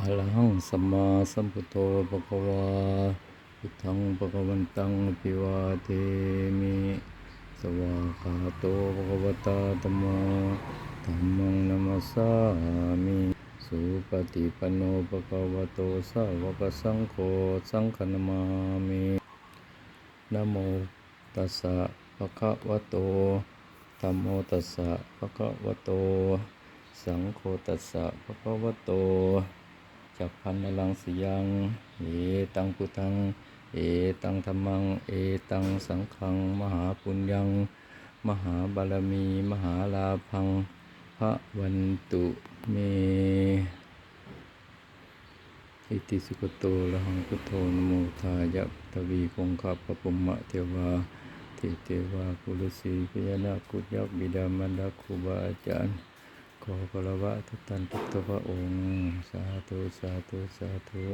อะระหังสัมมาสัมพุทโธภะคะวาพุทธังภะคะวันตังอภิวาเทมิสวากขาโตภะคะวตาธัมโมธัมมังนัมสสามิสุปฏิปันโนภะคะวโตสาวกสังโฆสังฆนามามินะโมตัสสะภะคะวะโตธัมโมตัสสะภะคะวะโต สังโฆตัสสะภะคะวะโต จักพันนลังสียังเอตังพุทธัง เอตังธรรมัง เอตังสังฆัง มหาปุญญัง มหาบารมี มหาลาพังพระวันตุเมอิติสุขโตระหังพุทโธนโมทายะทวีคงคาปปุมมะเทวาทิเทวากุลสีพยานาคุยักบิดามารดาครูบาอาจารย์ ขอพระวะทุกท่านทุกตัวพระองค์ สาธุ สาธุ สาธุ